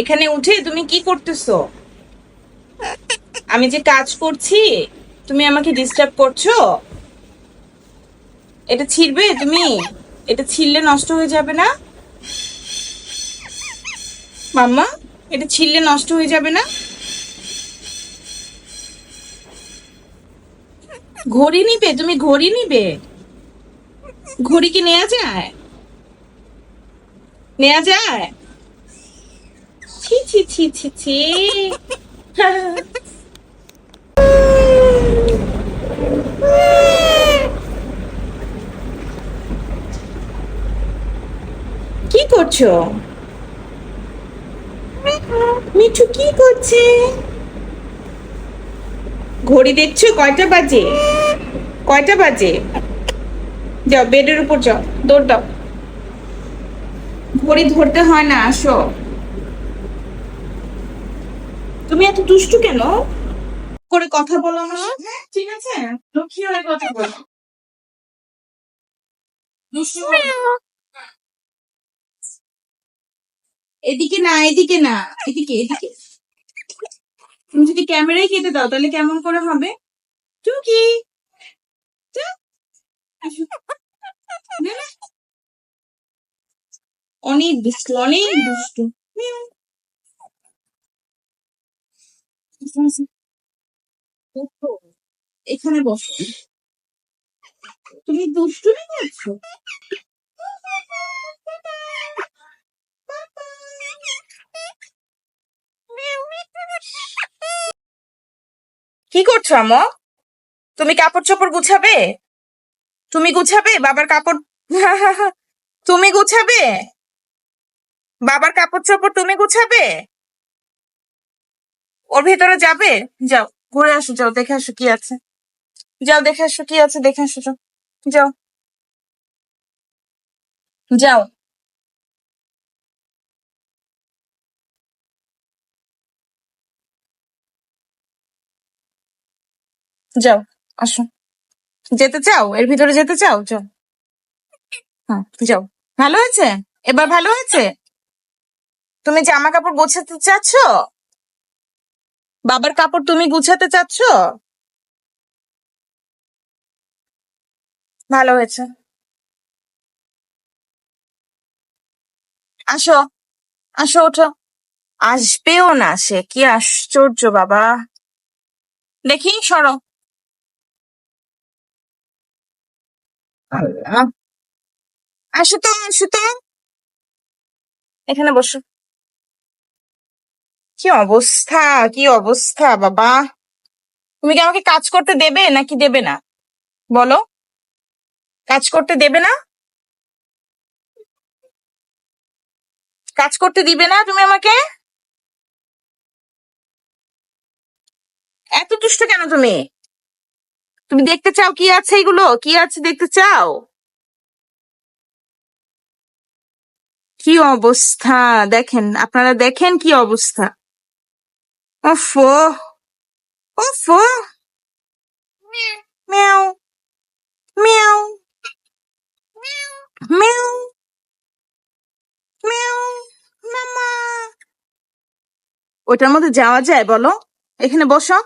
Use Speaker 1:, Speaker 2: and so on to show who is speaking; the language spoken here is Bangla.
Speaker 1: এখানে উঠে তুমি কি করতেছো? আমি যে কাজ করছি, তুমি আমাকে ডিস্টার্ব করছ? এটা ছিড়বে তুমি? এটা ছিঁড়লে নষ্ট হয়ে যাবে না? মাম্মা, এটা ছিঁড়লে নষ্ট হয়ে যাবে না? ঘড়ি নিবে, তুমি ঘড়ি নিবে? ঘড়ি কি নেওয়া যায়? নেওয়া যায়? ছি কি করছ? মিঠু কি করছে? ঘড়ি দেখছ? কয়টা বাজে? কয়টা বাজে? যাও বেডের উপর যাও। দৌড় দাও। ঘড়ি ধরতে হয় না, আসো। তুমি এত দুষ্টু কেন? করে কথা বলো আমার ঠিক আছে? লক্ষ্মী হয়ে কথা বলো। দুষ্টু এদিকে না এদিকে না এদিকে এদিকে। তুমি যদি ক্যামেরায় কেটে দাও তাহলে কেমন করে হবে? টুকি। অনেক দুষ্টু অনেক দুষ্টু মিয়াও। আসো, আসো। ওঠো। এখানে বসো। তুমি দুষ্টুমি করছ? কি করছ আমো তুমি কাপড় চোপড় গুছাবে? তুমি গুছাবে? বাবার কাপড় তুমি গুছাবে? বাবার কাপড় চোপড় তুমি গুছাবে? ওর ভেতরে যাবে? যাও, ঘুরে আসো, যাও, দেখে আসো কি আছে। যাও, দেখে আসো কি আছে, দেখে আসো, যাও যাও। যাও। যাও, আসো। যেতে চাও? এর ভিতরে যেতে চাও? যাও। হ্যাঁ যাও। ভালো হয়েছে? এবার ভালো হয়েছে? তুমি জামা কাপড় গোছাতে চাচ্ছ? বাবার কাপড় তুমি গুছাতে চাচ্ছ? ভালো হয়েছে। আসো আসো, ওঠো। আসবেও না সে, কি আশ্চর্য বাবা। দেখি, সরো। আসো তো আসো তো। এখানে বসো। কি অবস্থা? কি অবস্থা, বাবা? তুমি কি আমাকে কাজ করতে দেবে নাকি দেবে না? বলো। কাজ করতে দেবে না? কাজ করতে দিবে না তুমি আমাকে? এত দুষ্ট কেন তুমি? তুমি দেখতে চাও কি আছে এগুলো? কি আছে দেখতে চাও? কি অবস্থা? দেখেন, আপনারা দেখেন কি অবস্থা। ওফো ওফো মিয়াও মিয়াও মিয়াও মিয়াও মামা ওটার মধ্যে যাওয়া যায় বলো। এখানে বসো।